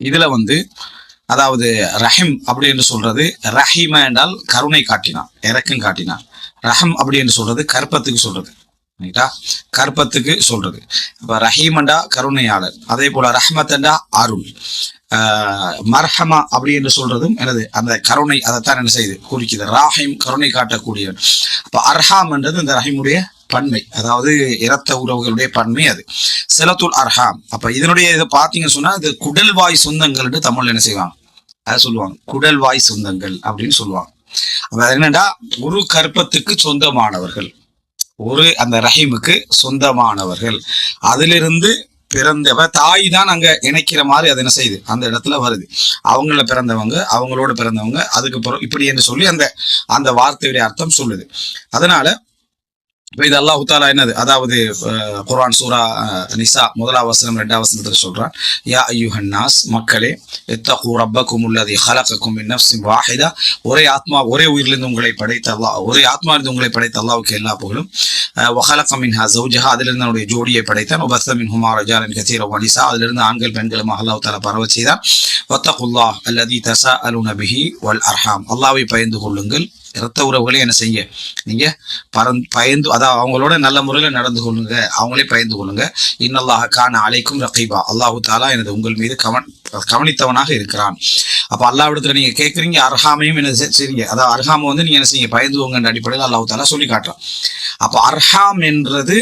இதுல வந்து அதாவது ரஹிம் அப்படி என்று சொல்றது ரஹிம என்றால் கருணை காட்டினான் இறக்கம் காட்டினான். ரஹம் அப்படி என்று சொல்றது கற்பத்துக்கு சொல்றது ரைட்டா? கற்பத்துக்கு சொல்றது. இப்ப ரஹீமண்டா கருணையாளர் அதே போல ரஹ்மத்தண்டா அருள். மர்ஹமா அப்படி என்று சொல்றதும் எனது அந்த கருணை அதைத்தான் என்ன செய்யுது குறிக்குது. ராஹிம் கருணை காட்டக்கூடியவன் அப்ப அர்ஹாம் என்றது இந்த ரஹிமுடைய பன்மை. அதாவது இரத்த உறவுகளுடைய பன்மை அது. சிலத்துல் அர்ஹாம். அப்ப இதனுடைய இதை பார்த்தீங்கன்னு சொன்னா இது குடல்வாய் சொந்தங்கள் என்று தமிழ்ல என்ன செய்வாங்க? அதை சொல்லுவாங்க. குடல்வாய் சொந்தங்கள் அப்படின்னு சொல்லுவாங்க. அப்ப என்னடா குரு ஒரு கற்பத்துக்கு சொந்தமானவர்கள். ஒரு அந்த ரஹீமுக்கு சொந்தமானவர்கள். அதிலிருந்து பிறந்தவ தாய் தான் அங்க இணைக்கிற மாதிரி அது என்ன செய்யுது? அந்த இடத்துல வருது. அவங்கள பிறந்தவங்க அவங்களோட பிறந்தவங்க அதுக்கு இப்படி என்று சொல்லி அந்த அந்த வார்த்தையுடைய அர்த்தம் சொல்லுது. அதனால இது அல்லாஹு தாலா என்னது? அதாவது குரான் குர்ஆன் சூரா நிசா முதலாவது வசனம் ரெண்டாவது வசனத்துல சொல்றான் யா ஐயுஹன் ஹன்னாஸ் மக்களே எத்தகு ரப்பக்கும் உள்ளது ஹலக்கக்கும் மின் வாஹிதா. ஒரே ஆத்மா ஒரே உயிரிலிருந்து உங்களை படைத்த அல்லாஹ் ஒரே ஆத்மாவிலிருந்து உங்களை படைத்த அல்லாவுக்கு எல்லா புகழும். அஹ், வஹலக மின்ஹா ஜௌஜஹா அதிலிருந்து அவனுடைய ஜோடியை படைத்தான். வபஸ்த மின்ஹுமா ரஜாலன் கசீர வனிசா அதிலிருந்து ஆண்கள் பெண்களும் அல்லாஹு தாலா பரவ செய்தான். ஒத்தகுல்லா அல்லதி தசா அலு பிஹி வல் அர்ஹாம். அல்லாவை பயந்து கொள்ளுங்கள். இரத்த உறவுகளை என்ன செய்யுங்க? நீங்க பறந்து பயந்து அதாவது அவங்களோட நல்ல முறையில் நடந்து கொள்ளுங்க. அவங்களே பயந்து கொள்ளுங்க. இன்னல்லாஹ கான அலைக்கும் ரகைபா. அல்லாஹு தாலா எனது உங்கள் மீது கவன் கவனித்தவனாக இருக்கிறான். அப்போ அல்லாவிடத்தில் நீங்க கேட்குறீங்க அர்ஹாமையும் என்ன செய்யுங்க அதாவது அர்ஹாமை வந்து நீங்கள் என்ன செய்யுங்க? பயந்துவோங்கன்ற அடிப்படையில் அல்லாஹு தாலா சொல்லி காட்டுறான் அப்போ அர்ஹாம் என்றது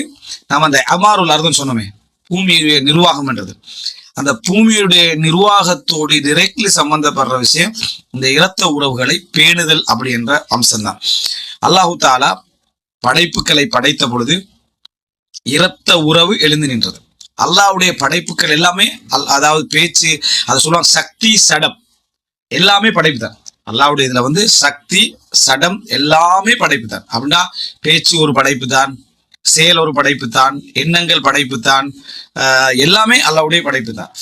நம்ம அந்த அமாருல் அர்த்தம் சொன்னோமே பூமியுடைய நிர்வாகம் என்றது. அந்த பூமியுடைய நிர்வாகத்தோடு டிரெக்ட்லி சம்பந்தப்படுற விஷயம் இந்த இரத்த உறவுகளை பேணுதல் அப்படி என்ற அம்சம்தான். அல்லாஹு தாலா படைப்புகளை படைத்த பொழுது இரத்த உறவு எழுந்து நின்றது. அல்லாவுடைய படைப்புகள் எல்லாமே அல்- அதாவது பேச்சு அதை சொல்லுவாங்க சக்தி சடம். எல்லாமே படைப்பு தான் அல்லாவுடைய இதுல வந்து சக்தி சடம் எல்லாமே படைப்பு தான் அப்படின்னா பேச்சு ஒரு படைப்பு தான் செயல் ஒரு படைப்பு தான் எண்ணங்கள் படைப்பு தான் ஆஹ் எல்லாமே அல்லாவுடைய படைப்பு தான்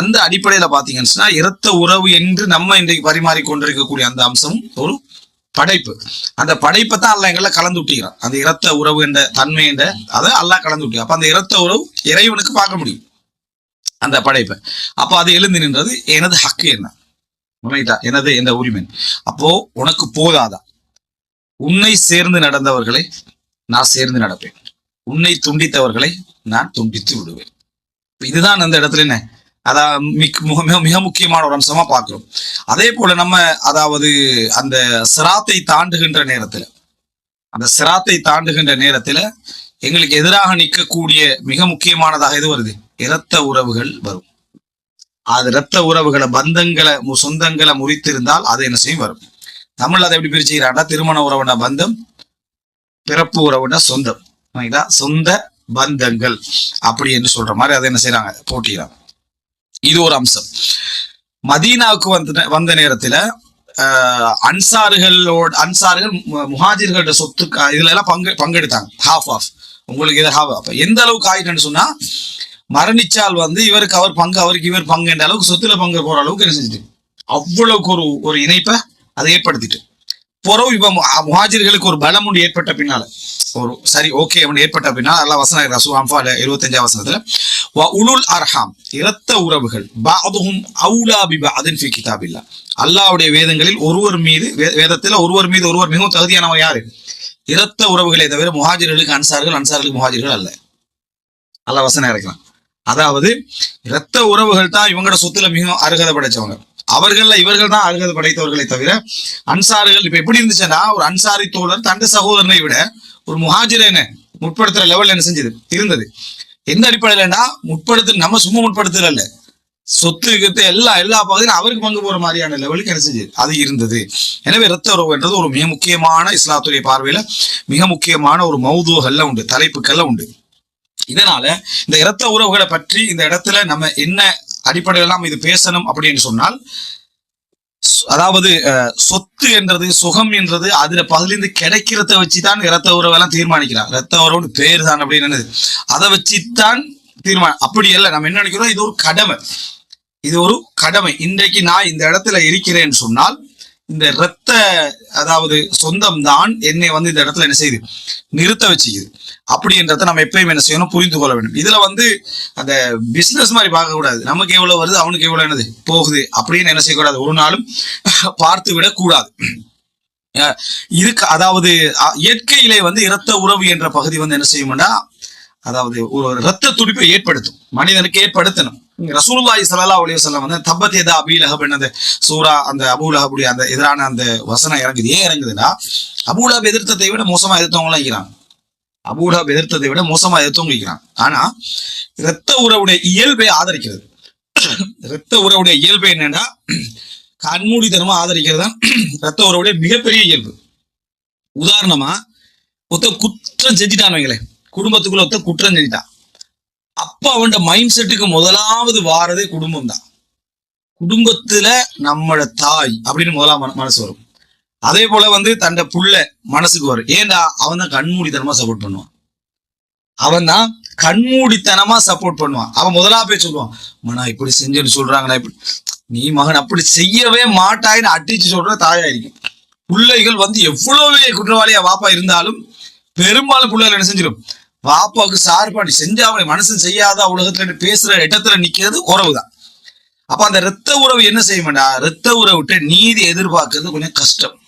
அந்த அடிப்படையில பாத்தீங்கன்னு சொன்னா இரத்த உறவு என்று நம்ம இன்றைக்கு பரிமாறிக்கொண்டிருக்கக்கூடிய அந்த அம்சமும் ஒரு படைப்பு. அந்த படைப்பை தான் அல்ல எங்களை கலந்து விட்டுகிறான் அந்த இரத்த உறவு என்ற தன்மை என்ற அதை அல்லா கலந்து விட்டு அப்போ அந்த இரத்த உறவு இறைவனுக்கு பார்க்க முடியும் அந்த படைப்பை. அப்போ அது எழுந்து நின்றது எனது ஹக்கு என்ன? ரைட்டா எனது எந்த உரிமை அப்போ உனக்கு போதாதா? உன்னை சேர்ந்து நடந்தவர்களை நான் சேர்ந்து நடப்பேன். உன்னை துண்டித்தவர்களை நான் துண்டித்து விடுவேன். இதுதான் அந்த இடத்துல என்ன? அதான் மிக மிக- மிக மிக முக்கியமான ஒரு அம்சமா பார்க்கிறோம். அதே போல நம்ம அதாவது அந்த சிராத்தை தாண்டுகின்ற நேரத்துல அந்த சிராத்தை தாண்டுகின்ற நேரத்துல எங்களுக்கு எதிராக நிற்கக்கூடிய மிக முக்கியமானதாக எது வருது? இரத்த உறவுகள் வரும். அது இரத்த உறவுகளை பந்தங்களை மு- சொந்தங்களை முறித்திருந்தால் அது என்ன செய்யும்? வரும். தமிழ்ல அதை எப்படி பிரிச்சுக்கிறாண்டா திருமண உறவுனா பந்தம் பிறப்பு உறவுனா சொந்தம். ரைட்டா? சொந்த பந்தங்கள் அப்படி என்று சொல்ற மாதிரி அதை என்ன செய்யறாங்க போட்டிடுறாங்க இது ஒரு அம்சம். மதீனாவுக்கு வந்த வந்த நேரத்துல ஆஹ், அன்சாறுகளோட அன்சார்கள் முஹாஜிர்களோட சொத்து இதுல எல்லாம் பங்கு பங்கெடுத்தாங்க. ஹாஃப் ஆஃப் உங்களுக்கு இது ஹாஃப் அப்ப எந்த அளவுக்கு ஆயிட்டுன்னு சொன்னா மரணிச்சால் வந்து இவருக்கு அவர் பங்கு அவருக்கு இவர் பங்கு என்ற அளவுக்கு சொத்துல பங்கு போற அளவுக்கு என்ன செஞ்சுட்டு அவ்வளவுக்கு ஒரு ஒரு இணைப்பை அதை ஏற்படுத்திட்டு. புறவு இப்ப முஹாஜிர்களுக்கு ஒரு பலம் ஒன்று ஏற்பட்ட பின்னால. ஒரு சரி ஓகே அவன் ஏற்பட்ட அப்படின்னா அல்லா வசன ரசூ அம்பால இருபத்தஞ்சாம் வசனத்துல வ உலுல் அர்ஹாம் இரத்த உறவுகள் பாதுஹும் அவுலா பிபா அதன் ஃபி கிதாபில்லா. அல்லாஹ்வுடைய வேதங்களில் ஒருவர் மீது வேதத்தில் வேதத்துல ஒருவர் மீது ஒருவர் மிகவும் தகுதியானவன் யாரு? இரத்த உறவுகளை தவிர முஹாஜிர்களுக்கு அன்சார்கள் அன்சார்களுக்கு முஹாஜிர்கள் அல்ல. அல்ல வசனம் இறக்கலாம் அதாவது இரத்த உறவுகள் தான் இவங்களோட சொத்துல மிகவும் அருகதை படைச்சவங்க. அவர்கள்ல இவர்கள் தான் அருகதை படைத்தவர்களை தவிர அன்சாரிகள் இப்ப எப்படி இருந்துச்சுன்னா ஒரு அன்சாரி தோழர் தண்டு சகோதரனை விட ஒரு முஹாஜிரை என்ன முற்படுத்துற லெவல்ல என்ன செஞ்சது? இருந்தது எந்த அடிப்படையிலன்னா முற்படுத்து நம்ம சும்மா முற்படுத்தல இல்ல சொத்து கித்து எல்லா எல்லா பகுதியும் அவருக்கு பங்கு போற மாதிரியான லெவலுக்கு என்ன செஞ்சது? அது இருந்தது. எனவே இரத்த உறவுன்றது ஒரு மிக முக்கியமான இஸ்லாத்துடைய பார்வையில மிக முக்கியமான ஒரு மௌதுகள்ல உண்டு தலைப்புக்கள்ல உண்டு. இதனால இந்த இரத்த உறவுகளை பற்றி இந்த இடத்துல நம்ம என்ன அடிப்படையில் நாம் இது பேசணும் அப்படின்னு சொன்னால் அதாவது அஹ், சொத்து என்றது சுகம் என்றது அதுல பதிலிருந்து கிடைக்கிறத வச்சுதான் இரத்த உறவெல்லாம் தீர்மானிக்கிறான் இரத்த உறவுன்னு பேர் தான் அப்படின்னு என்னது? அதை வச்சுதான் தீர்மானம் அப்படி இல்லை நம்ம என்ன நினைக்கிறோம்? இது ஒரு கடமை. இது ஒரு கடமை. இன்றைக்கு நான் இந்த இடத்துல இருக்கிறேன்னு சொன்னால் இந்த இரத்த அதாவது சொந்தம் தான் என்னை வந்து இந்த இடத்துல என்ன செய்யுது? நிறுத்த வச்சுக்குது. அப்படின்றத நம்ம எப்பயும் என்ன செய்யணும்? புரிந்து கொள்ள வேண்டும். இதுல வந்து அந்த பிசினஸ் மாதிரி பார்க்க கூடாது. நமக்கு எவ்வளவு வருது அவனுக்கு எவ்வளவு என்னது? போகுது. அப்படின்னு என்ன செய்யக்கூடாது? ஒரு நாளும் பார்த்து விட கூடாது இதுக்கு அதாவது இயற்கையிலே வந்து இரத்த உறவு என்ற பகுதி வந்து என்ன செய்யும்னா அதாவது ஒரு இரத்த துடிப்பை ஏற்படுத்தும். மனிதனுக்கு ஏற்படுத்தணும். இங்க ரசூலுல்லாஹி ஸல்லல்லாஹு அலைஹி வந்து தப்பத் எதா அபீ என்னது? சூரா அந்த அபூலஹபுடைய அந்த எதிரான அந்த வசனம் இறங்குது. ஏன் இறங்குதுன்னா அபூலஹப் எதிர்த்ததை விட மோசமா எதிர்த்தவங்களாம் இருக்கிறாங்க. அபூலஹப் எதிர்த்ததை விட மோசமா எதிர்த்தவங்க இருக்கிறான் ஆனா இரத்த உறவுடைய இயல்பை ஆதரிக்கிறது. இரத்த உறவுடைய இயல்பு என்னன்னா கண்மூடித்தனமா ஆதரிக்கிறது தான் இரத்த உறவுடைய மிகப்பெரிய இயல்பு. உதாரணமா ஒருத்த குற்றம் செஞ்சிட்டான் வைங்களேன். குடும்பத்துக்குள்ள ஒருத்த குற்றம் செஞ்சிட்டான். அப்ப அவன் மைண்ட் செட்டுக்கு முதலாவது வாரதே குடும்பம் தான் குடும்பத்துல நம்மளோட தாய் அப்படின்னு முதலாம் மன- மனசு வரும். அதே போல வந்து தண்ட புள்ள மனசுக்கு வரும். ஏன்டா? அவன் தான் கண்மூடித்தனமா சப்போர்ட் பண்ணுவான். அவன் தான் கண்மூடித்தனமா சப்போர்ட் பண்ணுவான். அவன் முதலா போய் சொல்லுவான் மனா இப்படி செஞ்சுன்னு சொல்றாங்கண்ணா இப்படி நீ மகன் அப்படி செய்யவே மாட்டாயின்னு அடிச்சு சொல்ற தாயா இருக்கும் பிள்ளைகள் வந்து எவ்வளவு குற்றவாளியா வாப்பா இருந்தாலும் பெரும்பாலும் பிள்ளைகள் என்ன செஞ்சிடும் பாப்பாவுக்கு சார்பாடி செஞ்சா அவனை மனுஷன் செய்யாத உலகத்துல பேசுற இடத்துல நிக்கிறது உறவுதான். அப்ப அந்த இரத்த உறவு என்ன செய்யும்டா? இரத்த உறவுட்ட நீதி எதிர்பார்க்கறது கொஞ்சம் கஷ்டம்.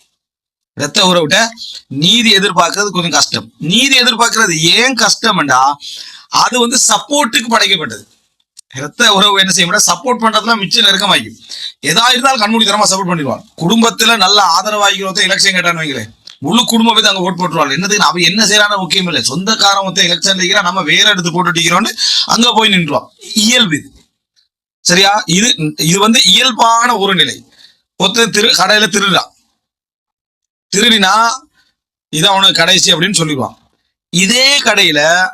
ரத்த உறவுட்ட நீதி எதிர்பார்க்கறது கொஞ்சம் கஷ்டம். நீதி எதிர்பார்க்கறது ஏன் கஷ்டம்டா? அது வந்து சப்போர்ட்டுக்கு படைக்கப்பட்டது. ரத்த உறவு என்ன செய்ய முடியாது சப்போர்ட் பண்றதுலாம் மிச்சம் நெருக்கமாக்கும் எதா இருந்தாலும் கண்மூடித்தனமா சப்போர்ட் பண்ணிடுவான். குடும்பத்துல நல்ல ஆதரவாகிறத எலெக்ஷன் கேட்டான்னு வைங்களேன். முழு குடும்பமே தான் அங்க ஓட் போட்டுருவாங்க. என்னதுக்கு அவன் என்ன செய்யறான்னு முக்கியம் இல்லை. சொந்தக்காரன் ஒருத்தன் எலெக்ஷன் நிற்கிறா நம்ம வேற எடுத்து போட்டுட்டிக்கிறோம்னு அங்க போய் நின்றுவான். இயல்பு இது. சரியா? இது இது வந்து இயல்பான ஒரு நிலை. ஒத்த திரு கடையில திருடுறான். திருடினா இது அவனுக்கு கடைசி அப்படின்னு சொல்லிடுவான். இதே கடையில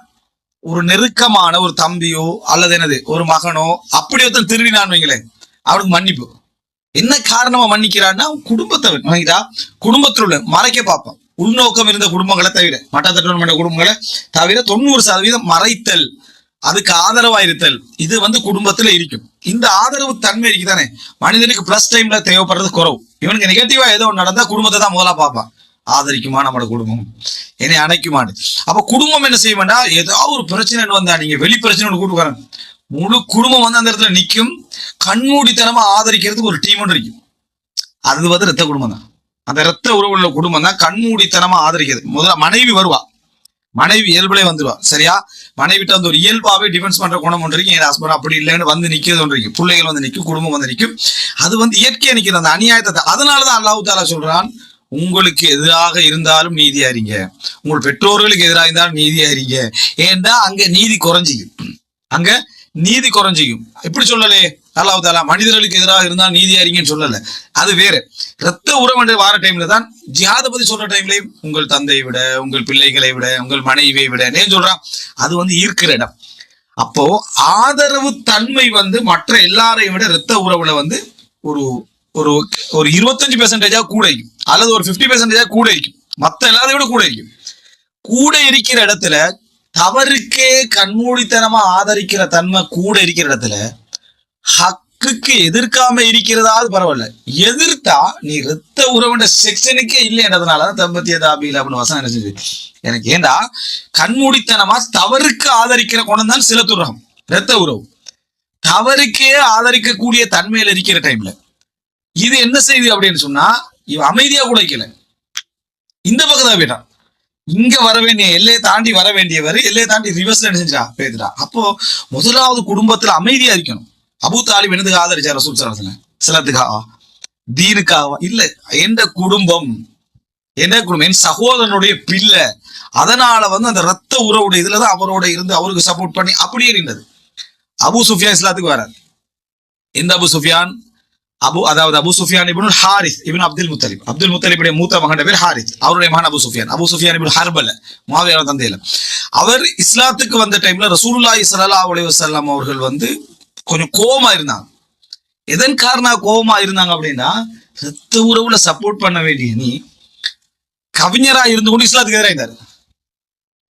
ஒரு நெருக்கமான ஒரு தம்பியோ அல்லது என்னது? ஒரு மகனோ அப்படி ஒருத்தன் திருடினான்னு வைங்களேன். அவனுக்கு மன்னிப்பு. என்ன காரணமா மன்னிக்கிறான்னா குடும்பத்தை மன்னிக்கிறா குடும்பத்தில் உள்ள மறைக்க பார்ப்பான். உள்நோக்கம் இருந்த குடும்பங்களை தவிர மட்டத்தட்டுவன் பண்ண குடும்பங்களை தவிர தொண்ணூறு சதவீதம் மறைத்தல் அதுக்கு ஆதரவா இருத்தல் இது வந்து குடும்பத்துல இருக்கும். இந்த ஆதரவு தன்மை இருக்குதானே மனிதனுக்கு பிளஸ் டைம்ல தேவைப்படுறது குறவு. இவனுக்கு நெகட்டிவா ஏதோ நடந்தா குடும்பத்தை தான் முதலா பார்ப்பான். ஆதரிக்குமா நம்மளோட குடும்பம். என்னை அணைக்குமான்னு. அப்ப குடும்பம் என்ன செய்யும்னா ஏதாவது ஒரு பிரச்சனைன்னு வந்தா நீங்க வெளி பிரச்சனை கூட்டுக்காரன் முழு குடும்பம் வந்து அந்த இடத்துல நிக்கும். கண்மூடித்தனமா ஆதரிக்கிறதுக்கு ஒரு டீம் ஒன்று இருக்கும். அது வந்து ரத்த குடும்பம் தான். அந்த ரத்த உறவுள்ள குடும்பம் தான் கண்மூடித்தனமா ஆதரிக்கிறது. முதல்ல மனைவி வருவா. மனைவி இயல்புலே வந்துருவா. சரியா? மனைவிட்ட வந்து ஒரு இயல்பாவே டிஃபென்ஸ் பண்ற குணம் ஒன்று இருக்கு. என் ஹஸ்பண்ட் அப்படி இல்லைன்னு வந்து நிக்கிறது ஒன்று இருக்கு. பிள்ளைகள் வந்து நிற்கும் குடும்பம் வந்து நிற்கும் அது வந்து இயற்கையா நிக்கிறது அந்த அநியாயத்தை அதனாலதான் அல்லாஹ் தாலா சொல்றான் உங்களுக்கு எதிராக இருந்தாலும் நீதியாரிங்க உங்கள் பெற்றோர்களுக்கு எதிராக இருந்தாலும் நீதியாரிங்க ஏன்டா அங்க நீதி குறைஞ்சிக்கும் அங்க நீதி குறைஞ்சிக்கும். எப்படி சொல்லலே? அல்லாஹ் தாலா மனிதர்களுக்கு எதிராக இருந்தால் நீதி இருங்கன்னு சொல்லல. அது வேற. ரத்த உறவு என்று வார டைம்ல தான் ஜியாத பத்தி சொல்ற டைம்லயும் உங்கள் தந்தையை விட உங்கள் பிள்ளைகளை விட உங்கள் மனைவியை விட ஏன் சொல்றான்? அது வந்து ஈர்க்கிற இடம். அப்போ ஆதரவு தன்மை வந்து மற்ற எல்லாரையும் விட ரத்த உறவுல வந்து ஒரு ஒரு ஒரு இருபத்தஞ்சு பெர்சன்டேஜா கூட இருக்கும். அல்லது ஒரு பிப்டி பெர்சன்டேஜா கூட இருக்கும். மத்த எல்லாரையும் விட கூட இருக்கும். கூட இருக்கிற இடத்துல தவறுக்கே கண்மூடித்தனமா ஆதரிக்கிற தன்மை கூட இருக்கிற இடத்துல ஹக்குக்கு எதிர்க்காம இருக்கிறதாவது பரவாயில்ல. எதிர்த்தா நீ ரத்த உறவுன்ற செக்ஷனுக்கே இல்லைன்றதுனாலதான் தம்பத்திய தாபியில் அப்படின்னு வசனம் என்ன செஞ்சு எனக்கு ஏண்டா? கண்மூடித்தனமா தவறுக்கு ஆதரிக்கிற குணம் தான் சிலத்துறகம் ரத்த உறவு. தவறுக்கே ஆதரிக்கக்கூடிய தன்மையில இருக்கிற டைம்ல இது என்ன செய்யுது அப்படின்னு சொன்னா இவன் அமைதியா கூட இந்த பக்கம் தான் போயிட்டான். இங்க வர வேண்டிய எல்லையை தாண்டி வர வேண்டியவர் எல்லையை தாண்டி ரிவர்ஸ்ல என்ன செஞ்சா பேசுறா அப்போ முதலாவது குடும்பத்துல அமைதியா இருக்கணும். அபு தாலிப் என்னதுக்கு ஆதரிச்சார் ரசூல் சரத்துல சிலத்துக்காவா தீனுக்காவா இல்ல எந்த குடும்பம் என்ன குடும்பம்? என் சகோதரனுடைய பிள்ளை. அதனால வந்து அந்த ரத்த உறவுடைய இதுலதான் அவரோட இருந்து அவருக்கு சப்போர்ட் பண்ணி அப்படியே நின்றது. அபு சுஃபியான் இஸ்லாத்துக்கு வராது எந்த அபு சுஃபியான்? அபு அதாவது Abu Sufiyan ibn Harris ibn Abdul Muttalib. Abdul முத்தலிபுடைய மூத்த மகன் பேர் ஹாரிஸ். அவருடைய மகன் அபு சுஃபியான். அபு சுஃபியான் இபின் ஹர்பல மாவியார தந்தையில. அவர் இஸ்லாத்துக்கு வந்த டைம்ல ரசூல்லா இஸ்லா அலி வசல்லாம் அவர்கள் வந்து கொஞ்சம் கோபமா இருந்தாங்க. எதன் காரணம் கோபமா இருந்தாங்க அப்படின்னா ரத்த உறவுல சப்போர்ட் பண்ண வேண்டிய நீ கவிஞரா இருந்து கொண்டு இஸ்லாத்துக்கு எதிராக இருந்தார்.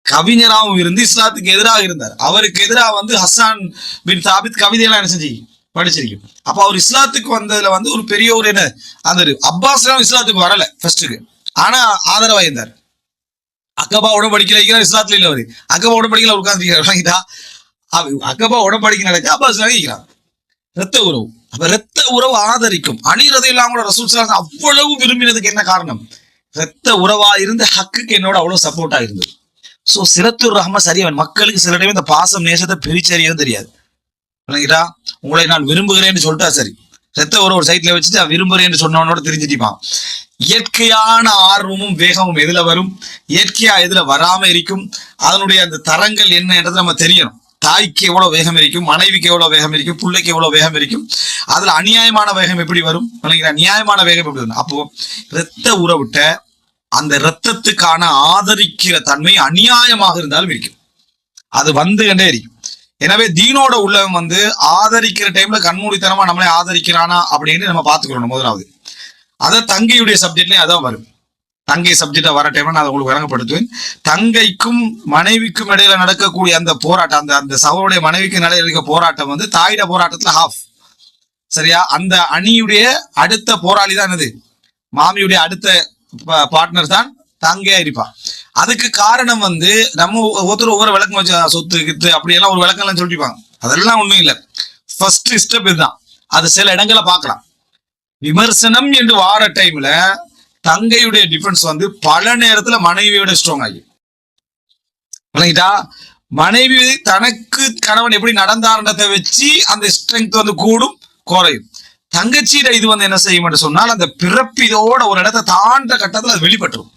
கவிஞராகவும் இருந்து இஸ்லாத்துக்கு எதிராக இருந்தார். அவருக்கு எதிராக வந்து ஹசான் பின் சாபித் கவிதையெல்லாம் என்ன செஞ்சு? படிச்சிருக்கேன் அப்ப அவர் இஸ்லாத்துக்கு வந்ததுல வந்து ஒரு பெரிய ஒரு என்ன அந்த ஒரு அப்பாஸ் இஸ்லாத்துக்கு வரல ஃபர்ஸ்ட்டுக்கு ஆனா ஆதரவா இருந்தார். அக்கபா உடன்படிக்கல வைக்கிறார் இஸ்லாத்துல இல்ல அவரு. அக்கபா உடம்படிக்கல உட்கார்ந்து அக்கபா உடம்படிக்க நடக்க அப்பாஸ் வைக்கிறார் ரத்த உறவு. அப்ப ரத்த உறவு ஆதரிக்கும். அணிரதை இல்லாம கூட ரசூல் ஸல்லல்லாஹு அவ்வளவு விரும்பினதுக்கு என்ன காரணம்? ரத்த உறவா இருந்து ஹக்குக்கு என்னோட அவ்வளவு சப்போர்ட்டா இருந்தது. சோ சிரத்துர் ரஹ்ம சரியவன். மக்களுக்கு சில டைம் இந்த பாசம் நேசத்தை பிரிச்சறியவும் தெரியாது. விளங்கிட்டா உங்களை நான் விரும்புகிறேன்னு சொல்லிட்டா சரி. ரத்த உறவு ஒரு சைட்ல வச்சுட்டு அவன் விரும்புறேன்னு சொன்னவனோட தெரிஞ்சுட்டிப்பான் இயற்கையான ஆர்வமும் வேகமும் எதுல வரும்? இயற்கையா எதுல வராம இருக்கும்? அதனுடைய அந்த தரங்கள் என்னன்றது நம்ம தெரியணும். தாய்க்கு எவ்வளவு வேகம் இருக்கும்? மனைவிக்கு எவ்வளவு வேகம் இருக்கும்? பிள்ளைக்கு எவ்வளவு வேகம் இருக்கும்? அதுல அநியாயமான வேகம் எப்படி வரும்? விளங்குதா? நியாயமான வேகம் எப்படி வரும்? அப்போ இரத்த உறவிட்ட அந்த இரத்தத்துக்கான ஆதரிக்கிற தன்மை அநியாயமாக இருந்தாலும் இருக்கும். அது வந்து கண்டே இருக்கும். எனவே தீனோட உள்ளவன் வந்து ஆதரிக்கிற டைம்ல கண்மூடித்தனமா நம்மளே ஆதரிக்கிறானா அப்படின்னு நம்ம பாத்துக்கிறோம் முதலாவது. அதான் தங்கையுடைய சப்ஜெக்ட்லயும் அதான் வரும். தங்கை சப்ஜெக்டா வர டைம்ல நான் அதை உங்களுக்கு வழங்கப்படுத்துவேன் தங்கைக்கும் மனைவிக்கும் இடையில நடக்கக்கூடிய அந்த போராட்டம் அந்த அந்த சகோடைய மனைவிக்கு இடையில இருக்க போராட்டம் வந்து தாயிட போராட்டத்துல ஹாஃப் சரியா? அந்த அணியுடைய அடுத்த போராளி தான் என்னது மாமியுடைய அடுத்த பார்ட்னர் தான் தங்கையா இருப்பான் அதுக்கு காரணம் வந்து நம்ம ஒருத்தர் ஒவ்வொரு விளக்கம் வச்சு சொத்து கித்து அப்படியெல்லாம் ஒரு விளக்கம் எல்லாம் சொல்லிப்பாங்க அதெல்லாம் ஒண்ணும் இல்லை. ஃபர்ஸ்ட் ஸ்டெப் இதுதான். அது சில இடங்களை பார்க்கலாம். விமர்சனம் என்று வார டைம்ல தங்கையுடைய டிஃபென்ஸ் வந்து பல நேரத்துல மனைவியோட ஸ்ட்ராங் ஆகி. விளங்கிட்டா? மனைவி தனக்கு கணவன் எப்படி நடந்தார்ன்றதை வச்சு அந்த ஸ்ட்ரென்த் வந்து கூடும் குறையும். தங்கச்சியிட இது வந்து என்ன செய்யும் சொன்னால் அந்த பிறப்பிதோட ஒரு இடத்தை தாண்ட கட்டத்தில் அது வெளிப்பட்டுரும்.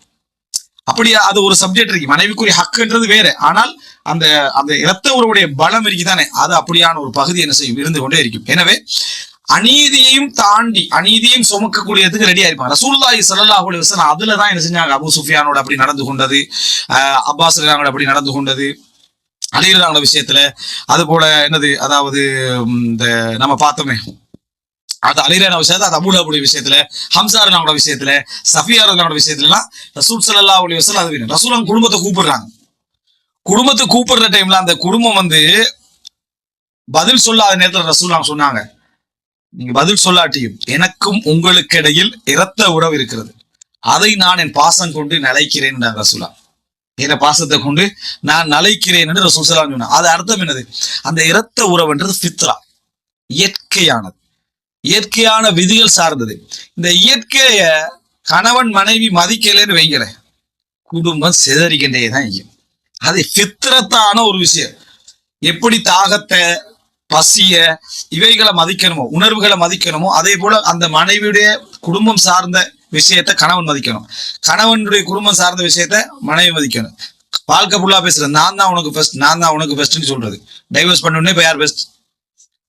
அப்படி அது ஒரு சப்ஜெக்ட் இருக்கு. மனைவிக்குரிய ஹக்குன்றது வேற. ஆனால் அந்த அந்த இரத்த உறவுடைய பலம் இருக்குதானே அது அப்படியான ஒரு பகுதி என்ன செய்யும்? இருந்து கொண்டே இருக்கும். எனவே அநீதியையும் தாண்டி அநீதியையும் சுமக்கக்கூடியதுக்கு ரெடியா இருப்பாங்க ரசூல்லாஹி சல்லாஹ் அலி வஸல்லம் அதுல தான் என்ன செஞ்சாங்க? அபு சுஃபியானோட அப்படி நடந்து கொண்டது ஆஹ் அப்பாஸ் ரலியல்லாஹு அப்படி நடந்து கொண்டது அலிரதாங்களோட விஷயத்துல. அது போல என்னது? அதாவது இந்த நம்ம பார்த்தோமே அது அலிரான விஷயத்துல அது அபுலாபுடைய விஷயத்துல ஹம்சாரனோட விஷயத்துல சஃபியாரனோட விஷயத்துல ரசூல் சல்லா அலைஹி வசல் அது ரசூல் அவங்க குடும்பத்தை கூப்பிடுறாங்க. குடும்பத்தை கூப்பிடுற டைம்ல அந்த குடும்பம் வந்து பதில் சொல்லாத நேரத்துல ரசூல் அவங்க சொன்னாங்க. நீங்க பதில் சொல்லாட்டியும் எனக்கும் உங்களுக்கு இடையில் இரத்த உறவு இருக்கிறது. அதை நான் என் பாசம் கொண்டு நிலைக்கிறேன் ரசூலா. என் பாசத்தை கொண்டு நான் நிலைக்கிறேன் என்று ரசூல் ஸல்லல்லாஹு அது அர்த்தம் என்னது? அந்த இரத்த உறவுன்றது ஃபித்ரா. இயற்கையானது. இயற்கையான விதிகள் சார்ந்தது. இந்த இயற்கைய கணவன் மனைவி மதிக்கலைன்னு வைக்கல குடும்பம் சிதறிக்கின்றே தான் அது சித்திரத்தான ஒரு விஷயம். எப்படி தாகத்தை பசிய இவைகளை மதிக்கணுமோ உணர்வுகளை மதிக்கணுமோ அதே போல அந்த மனைவியுடைய குடும்பம் சார்ந்த விஷயத்தை கணவன் மதிக்கணும். கணவனுடைய குடும்பம் சார்ந்த விஷயத்த மனைவி மதிக்கணும். வாழ்க்கை ஃபுல்லா பேசுறது நான் தான் உனக்கு பெஸ்ட் நான் தான் உனக்கு பெஸ்ட்னு சொல்றது. டைவர்ஸ் பண்ண இப்ப யார் பெஸ்ட்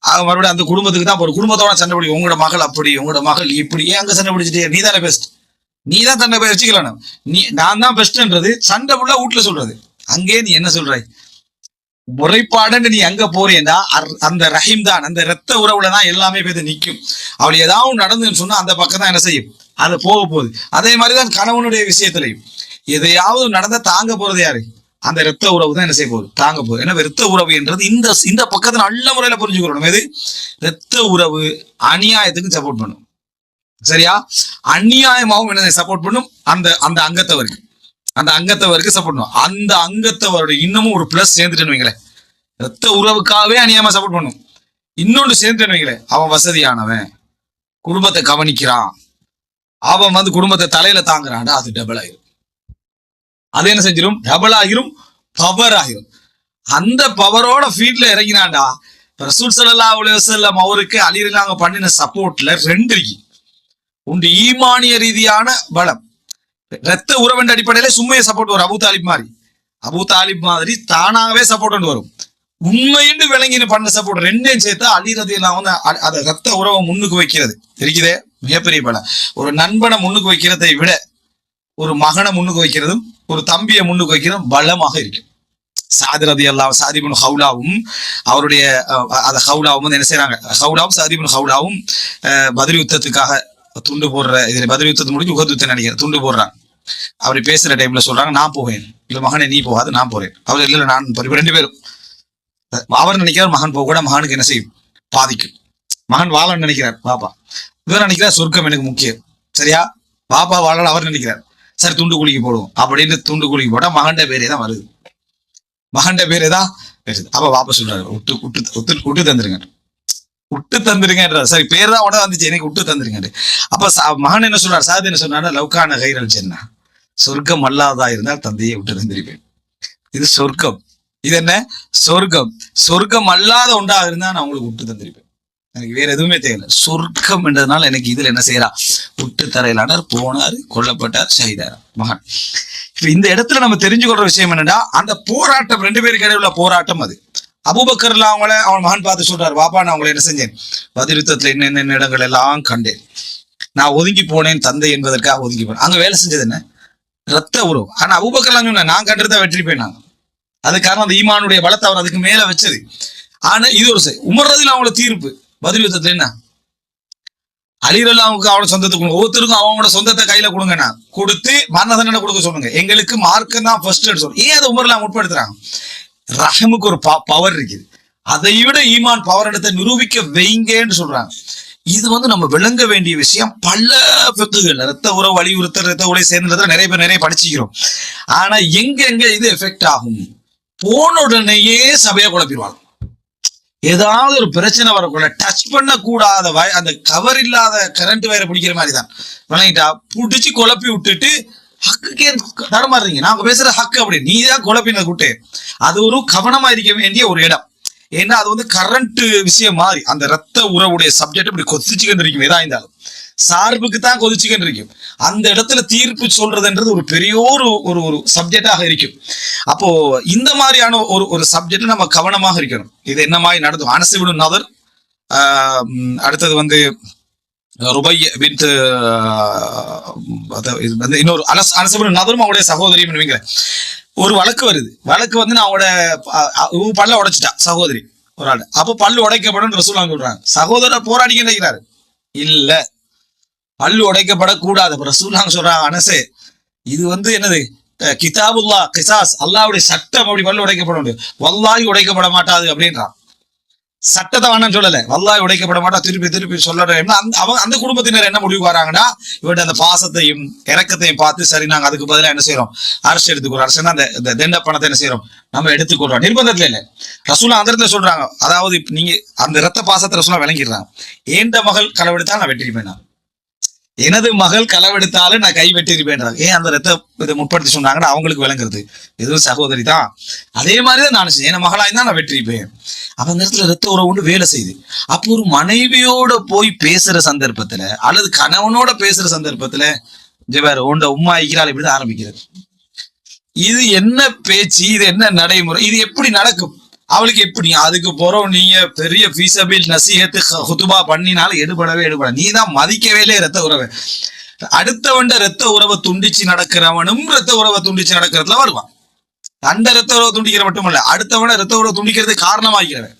மறுபடியும் அந்த குடும்பத்துக்கு தான் ஒரு குடும்பத்தோட சண்டை பிடிக்கும். உங்களோட மகள் அப்படி உங்களோட மகள் இப்படி. ஏன் அங்க சண்டை பிடிச்சிட்டே? நீ தானே பெஸ்ட் நீ தான் தன்னை போய் வச்சுக்கலாம் நீ நான் தான் பெஸ்ட்ன்றது சண்டை ஃபுல்லா வீட்டுல சொல்றது. அங்கே நீ என்ன சொல்றாய் முறைப்பாடுன்னு நீ அங்க போறேன்னா அந்த ரஹீம் தான் அந்த ரத்த உறவுல தான் எல்லாமே போய் நிக்கும். அவள் ஏதாவது நடந்துன்னு சொன்னா அந்த பக்கம் தான் என்ன செய்யும்? அது போக போகுது. அதே மாதிரிதான் கணவனுடைய விஷயத்திலையும். எதையாவது நடந்தா தாங்க போறது யாரு? அந்த இரத்த உறவு தான் என்ன செய்ய போகுது? தாங்க போகுது. எனவே இரத்த உறவு என்றது இந்த இந்த பக்கத்தை நல்ல முறையில புரிஞ்சுக்கிறோம் எது? இரத்த உறவு அநியாயத்துக்கு சப்போர்ட் பண்ணும். சரியா? அநியாயமாகவும் என்ன சப்போர்ட் பண்ணும்? அந்த அந்த அங்கத்தவருக்கு. அந்த அங்கத்தவருக்கு சப்போர்ட் பண்ணும். அந்த அங்கத்தவரோட இன்னமும் ஒரு பிளஸ் சேர்ந்துட்டுன்னு வைங்களேன். ரத்த உறவுக்காகவே அநியாயமா சப்போர்ட் பண்ணும். இன்னொன்று சேர்ந்துட்டேன்னு வைங்களேன். அவன் வசதியானவன். குடும்பத்தை கவனிக்கிறான். அவன் வந்து குடும்பத்தை தலையில தாங்குறான்டா. அது டபுள் ஆயிரும். அது என்ன செஞ்சிடும் டபுள் ஆகிரும் பவர் ஆகிரும். அந்த பவரோட ஃபீல்ட்ல இறங்கினான்டா ரசூல் சல்லா அலுவலம் வஸல்லம் அவருக்கு அலிரலாங்க பண்ணின சப்போர்ட்ல ரெண்டு இருக்கு உண்டு ஈமானிய ரீதியான பலம். ரத்த உறவின் அடிப்படையில சும்மையை சப்போர்ட் வரும். அபு தாலிப் மாதிரி. அபூ தாலிப் மாதிரி தானாகவே சப்போர்ட் வரும். உண்மையின் விளங்கின பண்ண சப்போர்ட் ரெண்டையும் சேர்த்தா அழிறது எல்லாம் வந்து அ- அதை ரத்த உறவை முன்னுக்கு வைக்கிறது. இருக்குதே மிகப்பெரிய பலம். ஒரு நண்பனை முன்னுக்கு வைக்கிறதை விட ஒரு மகனை முன்னுக்கு வைக்கிறதும் ஒரு தம்பியை முன்னுக்கு வைக்கிறதும் பலமாக இருக்கும் சாதிரதி எல்லாம் சாதிபுன் ஹவுலாவும் அவருடைய அந்த ஹவுலாவும் வந்து என்ன செய்றாங்க? ஹவுலாவும் சாதிபுன் ஹவுலாவும் அஹ், பதில் யுத்தத்துக்காக துண்டு போடுற இதில் பதில் யுத்தத்தை முடிஞ்சு உகது யுத்தம் நினைக்கிறேன் துண்டு போடுறாங்க. அவர் பேசுற டைம்ல சொல்றாங்க நான் போவேன். இல்ல மகனே நீ போகாது நான் போறேன். அவர் இல்ல நான் போறேன். ரெண்டு பேரும். அவர் நினைக்கிறார் மகன் போக கூட மகனுக்கு என்ன செய்யும்? பாதிக்கும். மகன் வாழன்னு நினைக்கிறார் பாப்பா. இவர் நினைக்கிறார் சொர்க்கம் எனக்கு முக்கியம். சரியா? பாப்பா வாழ அவர் நினைக்கிறார். சரி துண்டு குழிக்கு போடுவோம். அப்படின்னு துண்டு குழிக்கு போட்டா மகன்ட பேரே தான் வருது. மகண்ட பேரே தான் வருது. அப்ப வாபஸ் சொல்றாரு விட்டு விட்டு விட்டு விட்டு தந்துருங்க. விட்டு தந்துருங்கன்ற சரி பேர் தான் உடனே வந்துச்சு. எனக்கு விட்டு தந்துருங்க அப்ப சா- மகன் என்ன சொல்றாரு? சாதி என்ன சொன்னாரு லவ்கான கைரல் சென்னா சொர்க்கம் அல்லாதா இருந்தால் தந்தையை விட்டு தந்திருப்பேன். இது சொர்க்கம். இது என்ன? சொர்க்கம். சொர்க்கம் அல்லாத ஒன்றாக இருந்தா நான் உங்களுக்கு விட்டு தந்திருப்பேன். எனக்கு வேற எதுவுமே தெரியல. சொர்க்கம் என்றதுனால எனக்கு இதுல என்ன செய்யறா புட்டு தரையிலானார் போனார் கொல்லப்பட்டார் ஷஹீதார். மகன். இப்ப இந்த இடத்துல நம்ம தெரிஞ்சுக்கொள்ற விஷயம் என்னன்னா அந்த போராட்டம் ரெண்டு பேருக்கு இடையில போராட்டம் அது. அபூபக்கர்ல அவங்கள அவன் மகன் பார்த்து சொல்றாரு பாப்பா நான் அவங்களை என்ன செஞ்சேன்? பதிருத்தத்துல என்னென்ன இடங்கள் எல்லாம் கண்டேன். நான் ஒதுங்கி போனேன் தந்தை என்பதற்காக ஒதுங்கி போனேன். அங்க வேலை செஞ்சது என்ன? ரத்த உறவு. ஆனா அபுபக்கர்லாம் சொன்ன நான் கண்டிருந்தா வெற்றி போயினாங்க அது காரணம் அந்த ஈமானுடைய பலத்தை அவர் அதுக்கு மேல வச்சது. ஆனா இது ஒரு உமர்றதுல அவங்களோட தீர்ப்பு. பதில் யுத்தத்துல என்ன? அலிரல்லாவுக்கு அவனோட சொந்தத்தை கொடுங்க. ஒவ்வொருத்தருக்கும் அவங்களோட சொந்தத்தை கையில கொடுங்கண்ணா. கொடுத்து மரண தண்டனை கொடுக்க சொல்லுங்க. எங்களுக்கு மார்க்கம் தான் ஃபர்ஸ்ட் சொல்லுங்க. ஏன் அதை உமர்லாம் உட்படுத்துறாங்க? ரஹமுக்கு ஒரு பவர் இருக்குது. அதை விட ஈமான் பவர் இடத்தை நிரூபிக்க வைங்கன்னு சொல்றாங்க. இது வந்து நம்ம விளங்க வேண்டிய விஷயம். பல பெக்குகள் ரத்த உறவு வலியுறுத்தல் ரத்த உரை சேர்ந்ததுல நிறைய பேர் நிறைய படிச்சுக்கிறோம். ஆனா எங்க எங்க இது எஃபெக்ட் ஆகும்? போன உடனேயே சபையை குழப்பிடுவாங்க. ஏதாவது ஒரு பிரச்சனை வரக்குள்ள டச் பண்ணக்கூடாத வய- அந்த கவர் இல்லாத கரண்ட் வயரை பிடிக்கிற மாதிரி தான் விளங்கிட்டா? பிடிச்சி குழப்பி விட்டுட்டு ஹக்குக்கே தடமாறுறீங்க நாங்க பேசுற ஹக்கு அப்படி. நீ தான் குழப்பினது கூட்டு. அது ஒரு கவனமா இருக்க வேண்டிய ஒரு இடம். ஏன்னா அது வந்து கரண்ட் விஷயம் மாதிரி. அந்த ரத்த உறவுடைய சப்ஜெக்ட் இப்படி கொதிச்சுக்கிட்டு இருக்கும் எதா இருந்தாலும் சார்புக்கு தான் கொதிச்சுக்கிட்டு இருக்கும் அந்த இடத்துல தீர்ப்பு சொல்றதுன்றது ஒரு பெரிய ஒரு ஒரு ஒரு சப்ஜெக்டாக இருக்கும். அப்போ இந்த மாதிரியான ஒரு ஒரு சப்ஜெக்ட் நம்ம கவனமாக இருக்கணும். இது என்ன மாதிரி நடந்தும் அனசுவிடும் நபர் ஆஹ் அடுத்தது வந்து ருபைய பின்த் இது வந்து இன்னொரு அனஸ் அனசுவிடும் நபரும் அவருடைய சகோதரியும் வைங்க ஒரு வழக்கு வருது. வழக்கு வந்து நான் அவட பல்ல உடைச்சிட்டா சகோதரி ஒரு ஆள். அப்போ பல்லு உடைக்கப்படும் ரசூலாங்க சொல்றாங்க. சகோதரர் போராடிக்க நினைக்கிறாரு இல்ல பல் உடைக்கப்படக்கூடாது. அப்ப ரசூலாங்க சொல்றாங்க அனசு இது வந்து என்னது? கிதாபுல்லா கிசாஸ் அல்லாவுடைய சட்டம் அப்படி உடைக்கப்பட உடைக்கப்படும் வல்லாய் உடைக்கப்பட மாட்டாது அப்படின்றான். சட்டத்தை வேணாம் சொல்லல. வல்லாய் உடைக்கப்பட மாட்டா திருப்பி திருப்பி சொல்றேன் அந்த அவங்க அந்த குடும்பத்தினர் என்ன முடிவு வராங்கன்னா இவர்கிட்ட அந்த பாசத்தையும் இறக்கத்தையும் பார்த்து சரி நாங்க அதுக்கு பதிலா என்ன செய்யறோம் அரசு எடுத்துக்கிறோம் அரசு அந்த இந்த தண்ட பணத்தை என்ன செய்யறோம் நம்ம எடுத்துக்கொள்றோம் நிர்பந்தத்துல இல்ல. ரசூலா அந்த இடத்துல சொல்றாங்க. அதாவது நீங்க அந்த ரத்த பாசத்தை ரசூலா விளங்கிடுறாங்க ஏண்ட மகள் களவெடுத்தா நான் வெற்றி போயினா எனது மகள் களவெடுத்தாலும் நான் கை ஏன் அந்த ரத்த இதை முற்படுத்தி சொன்னாங்கன்னா அவங்களுக்கு விளங்குறது. எதுவும் சகோதரி தான். அதே மாதிரிதான் நான் என் மகளாய் தான் நான் வெற்றிருப்பேன் அப்ப அந்த இடத்துல ரத்த உறவு கொண்டு வேலை செய்யுது. அப்போ ஒரு மனைவியோட போய் பேசுற சந்தர்ப்பத்துல அல்லது கணவனோட பேசுற சந்தர்ப்பத்துல வேற உண்ட உம்மா ஐக்கிறாள் இப்படிதான் ஆரம்பிக்கிறது. இது என்ன பேச்சு? இது என்ன நடைமுறை? இது எப்படி நடக்கும்? அவளுக்கு எப்படி? அதுக்கு போறோம் நீங்க பெரிய ஃபீஸபில் நசீகத்து ஹுதுபா பண்ணினாலும் எடுபடவே எடுபட. நீ தான் மதிக்கவே இல்லையே ரத்த உறவை. அடுத்தவன்ட ரத்த உறவை துண்டிச்சு நடக்கிறவனும் ரத்த உறவை துண்டிச்சு நடக்கிறதுல வருவான். அந்த ரத்த உறவை துண்டிக்கிற மட்டுமல்ல அடுத்தவன ரத்த உறவை துண்டிக்கிறது காரணமாகிறவன்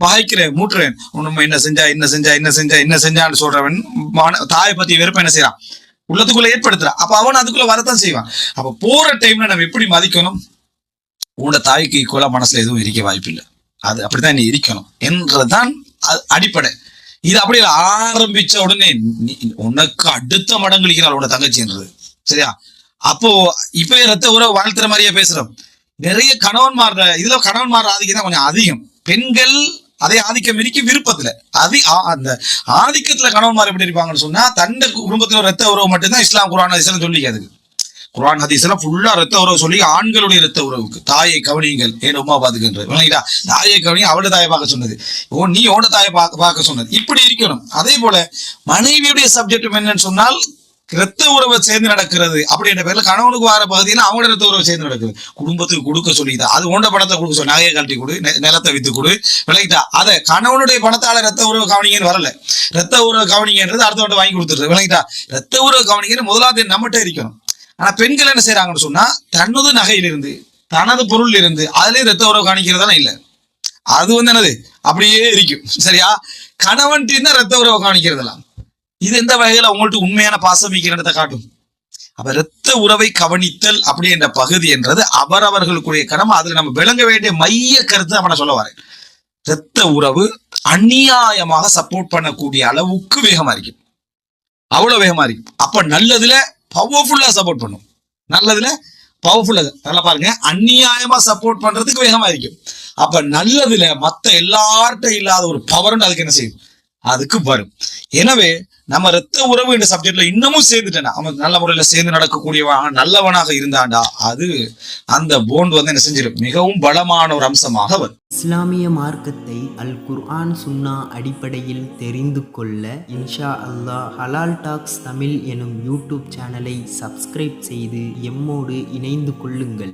பகைக்கிறேன் மூட்டுறேன். உண்மை என்ன செஞ்சா என்ன செஞ்சா என்ன செஞ்சா என்ன செஞ்சான்னு சொல்றவன் தாயை பத்தி வெறுப்ப என்ன செய்யறான் உள்ளத்துக்குள்ள ஏற்படுத்துறான். அப்ப அவன் அதுக்குள்ள வரத்தான் செய்வான். அப்ப போற டைம்ல நம்ம எப்படி மதிக்கணும்? உன்னோட தாய்க்கு ஈக்குவலாக மனசுல எதுவும் இருக்க வாய்ப்பில்லை. அது அப்படித்தான் நீ இருக்கணும் என்றதான் அடிப்படை. இது அப்படி ஆரம்பிச்ச உடனே உனக்கு அடுத்த மடங்களிக்கிறாள் உன்னோட தங்கச்சின்றது சரியா? அப்போ இப்ப ரத்த உறவு வாழ்த்துற மாதிரியே பேசுறோம். நிறைய கணவன்மார் இதுல கணவன்மார் ஆதிக்கம் தான் கொஞ்சம் அதிகம். பெண்கள் அதே ஆதிக்கம் இருக்கு விருப்பத்துல. அதி ஆ- அந்த ஆதிக்கத்துல கணவன்மார் எப்படி இருப்பாங்கன்னு சொன்னா தண்ட குடும்பத்துல ரத்த உறவு மட்டும்தான் இஸ்லாம் குரான் ஹதீஸ்லாம் சொல்லிக்காது குரான் ஹதீஸ்ல ஃபுல்லா ரத்த உறவு சொல்லி ஆண்களுடைய ரத்த உறவுக்கு தாயை கவனியுங்கள் ஏன் உமா பாத்துக்கின்றது விளங்கிட்டா? தாயை கவனி அவளோட தாயை பார்க்க சொன்னது. ஓ நீ உன தாயை பார்க்க பார்க்க சொன்னது. இப்படி இருக்கணும். அதே போல மனைவியுடைய சப்ஜெக்ட் என்னன்னு சொன்னால் ரத்த உறவை சேர்ந்து நடக்கிறது. அப்படின்ற பேர்ல கணவனுக்கு வர பகுதியில் அவங்களோட ரத்த உறவை சேர்ந்து நடக்குது. குடும்பத்துக்கு கொடுக்க சொல்லிதான் அது உண்ட பணத்தை கொடுக்க சொல்லி நகையை கழட்டி கொடு நெ- நிலத்தை வித்து கொடு விளக்கிட்டா அதை கணவனுடைய பணத்தால ரத்த உறவு கவனிங்கன்னு வரல. ரத்த உறவு கவனிங்கன்றது அடுத்தவட்ட வாங்கி கொடுத்துருது விளங்கிட்டா? ரத்த உறவு கவனிங்கன்னு முதலாவது நம்மகிட்ட இருக்கணும். ஆனா பெண்கள் என்ன செய்யறாங்கன்னு சொன்னா தனது நகையிலிருந்து தனது பொருள் இருந்து அதுலயும் ரத்த உறவு காணிக்கிறதானே இல்ல. அது வந்து என்னது? அப்படியே இருக்கும். சரியா? கணவன் தான் ரத்த உறவை காணிக்கிறதெல்லாம். இது எந்த வகையில உங்கள்ட்ட உண்மையான பாசம் வைக்கிறத காட்டும்? அப்ப இரத்த உறவை கவனித்தல் அப்படி என்ற பகுதி என்றது அவரவர்களுக்குரிய கடமை. அதுல நம்ம விளங்க வேண்டிய மைய கருத்து அவனை சொல்ல வரேன். இரத்த உறவு அநியாயமாக சப்போர்ட் பண்ணக்கூடிய அளவுக்கு வேகமா இருக்கும். அவ்வளவு வேகமா இருக்கும். அப்ப நல்லதுல பவர்ஃபுல்லா சப்போர்ட் பண்ணும். நல்லதுல பவர்ஃபுல்லா நல்லா பாருங்க. அநியாயமா சப்போர்ட் பண்றதுக்கு வேகமா இருக்கும் அப்ப நல்லதுல மத்த எல்லார்ட்ட இல்லாத ஒரு பவர்னு அதுக்கு என்ன செய்யும்? அதுக்கு வரும். எனவே நம்ம ரத்த உறவு என்ற சப்ஜெக்ட்ல இன்னமும் சேர்ந்துட்டேன். அவன் நல்ல முறையில சேர்ந்து நடக்கக்கூடியவன் நல்லவனாக இருந்தாண்டா அது அந்த போண்ட் வந்து என்ன செஞ்சிடும் மிகவும் பலமான ஒரு அம்சமாக வரும். இஸ்லாமிய மார்க்கத்தை அல் குர்ஆன் சுன்னா அடிப்படையில் தெரிந்து கொள்ள இன்ஷா அல்லாஹ் ஹலால் டாக்ஸ் தமிழ் எனும் யூடியூப் சேனலை சப்ஸ்கிரைப் செய்து எம்மோடு இணைந்து கொள்ளுங்கள்.